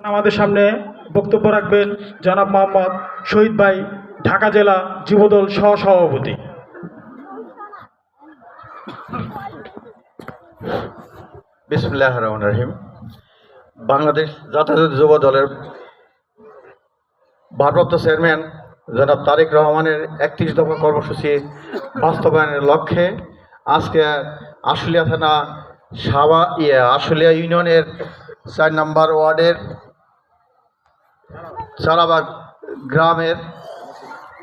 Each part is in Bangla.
আমাদের সামনে বক্তব্য রাখবেন জনাব মোহাম্মদ শহীদ ভাই, ঢাকা জেলা যুবদল সহ সভাপতি বিসমুল্লাহ রহমান রহিম। বাংলাদেশ জাতীয় যুব দলের ভারপ্রাপ্ত চেয়ারম্যান জনাব তারেক রহমানের একত্রিশ দফা কর্মসূচি বাস্তবায়নের লক্ষ্যে আজকে আশুলিয়া থানা সাবা ইয়ে আশুলিয়া ইউনিয়নের চার নম্বর ওয়ার্ডের চারাবাগ গ্রামের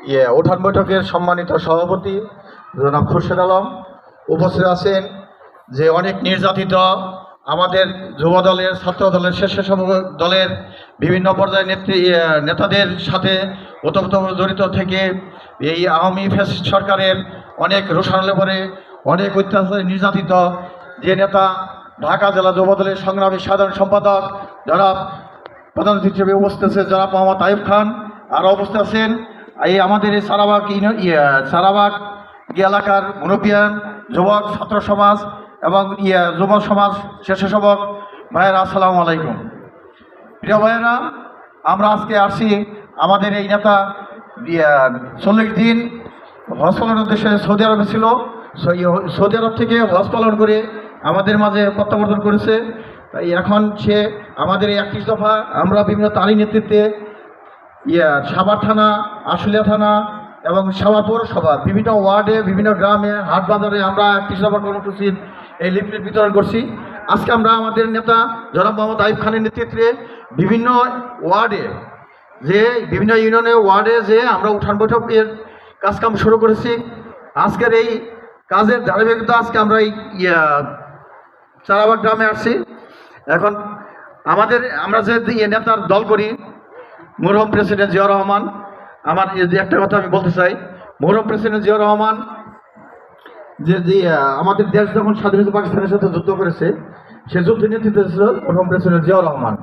ইয়ে উঠান বৈঠকের সম্মানিত সভাপতি জনাব খুরশেদ আলম উপস্থিত আছেন যে অনেক নির্যাতিত আমাদের যুব দলের ছাত্র দলের স্বেচ্ছাসেবক দলের বিভিন্ন পর্যায়ের নেত্রী ইয়ে, নেতাদের সাথে ওতপ্রোত জড়িত থেকে এই আওয়ামী ফ্যাসিস্ট সরকারের অনেক রোষানলে পরে অনেক অত্যাচারে নির্যাতিত যে নেতা ঢাকা জেলা যুব দলের সংগ্রামী সাধারণ সম্পাদক জনাব প্রধান অতিথি হিসেবে উপস্থিত আছে জনাব মোহাম্মদ আইব খান। আর উপস্থিত আছেন এই আমাদের এই সারাবাগ ইয়ে, সারাবাগ এলাকার মুরব্বিয়ান যুবক ছাত্র সমাজ এবং ইয়া যুব সমাজ স্বেচ্ছাসেবক ভাইয়েরা আসসালামু আলাইকুম। প্রিয় ভাইয়েরা আমরা আজকে আসছি আমাদের এই নেতা ইয়ে, চল্লিশ দিন হজ পালনের উদ্দেশ্যে সৌদি আরবে ছিল। সৌদি আরব থেকে হজ পালন করে আমাদের মাঝে প্রত্যাবর্তন করেছে। তাই এখন সে আমাদের এই একত্রিশ দফা, আমরা বিভিন্ন তারই নেতৃত্বে, ইয়া, সাভার থানা, আশুলিয়া থানা এবং সাভার পৌরসভা, বিভিন্ন ওয়ার্ডে, বিভিন্ন গ্রামে, হাট বাজারে আমরা একত্রিশ দফা কর্মসূচির এই লিফলেট বিতরণ করছি। আজকে আমরা আমাদের নেতা জনাব মোহাম্মদ আইব খানের নেতৃত্বে বিভিন্ন ওয়ার্ডে যে, বিভিন্ন ইউনিয়নে ওয়ার্ডে যে আমরা উঠান বৈঠকের কাজকাম শুরু করেছি। আজকের এই কাজের ধারাবাহিকতা আজকে আমরা এই চারাবাগ গ্রামে আসছি। এখন আমাদের, আমরা যে নেতার দল করি, মরহম প্রেসিডেন্ট জিয়া রহমান, আমার একটা কথা আমি বলতে চাই, মরহম প্রেসিডেন্ট জিয়া রহমান যে যে আমাদের দেশ যখন স্বাধীন পাকিস্তানের সাথে যুদ্ধ করেছে, সে যুদ্ধ নেতৃত্ব ছিল মরহম প্রেসিডেন্ট জিয়া রহমান।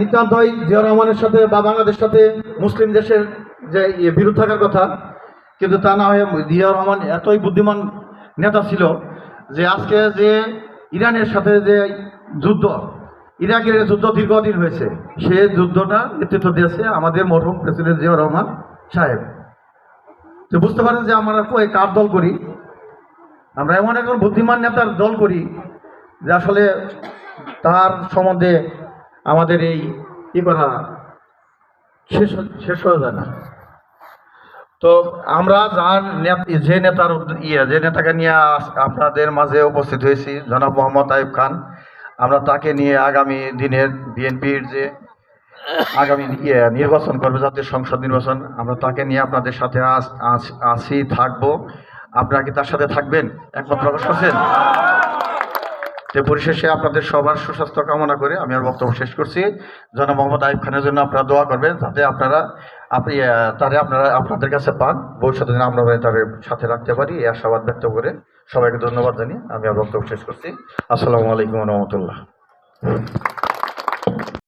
নিতান্তই জিয়া রহমানের সাথে বা বাংলাদেশের সাথে মুসলিম দেশের যে বিরোধ থাকার কথা, কিন্তু তা না হয়ে জিয়া রহমান এতই বুদ্ধিমান নেতা ছিল যে আজকে যে ইরানের সাথে যে যুদ্ধ। ইরাকের যুদ্ধ দীর্ঘদিন হয়েছে। সে যুদ্ধটা নেতৃত্ব দিয়েছে আমাদের মরহুম প্রেসিডেন্ট জিয়া রহমান সাহেব। তো বুঝতে পারেন যে আমরা কই কার দল করি? আমরা এমন একজন বুদ্ধিমান নেতার দল করি যে আসলে তার সম্বন্ধে আমাদের এই ই করা শেষ শেষ হয়ে যায় না। তো আমরা যার যে নেতার ইয়ে যে নেতাকে নিয়ে আপনাদের মাঝে উপস্থিত হয়েছি, জনাব মোহাম্মদ আইব খান। আমরা তাকে নিয়ে আগামী দিনের বিএনপির যে আগামী ইয়ে নির্বাচন করবে, জাতীয় সংসদ নির্বাচন, আমরা তাকে নিয়ে আপনাদের সাথে আস- থাকব। আপনারা কি তার সাথে থাকবেন? একমত প্রকাশ করছেন? তো পরিশেষে আপনাদের সবার সুস্বাস্থ্য কামনা করে আমি আর বক্তব্য শেষ করছি। জনাব মোহাম্মদ আইব খানের জন্য আপনারা দোয়া করবেন, যাতে আপনারা, আপনি তারে আপনারা, আপনাদের কাছে পান। ভবিষ্যতে যেন আমরা তাদের সাথে রাখতে পারি, এই আশাবাদ ব্যক্ত করে। সবাইকে ধন্যবাদ জানিয়ে আমি বক্তব্য শেষ করছি। আসসালামু আলাইকুম রহমতুল্লাহ।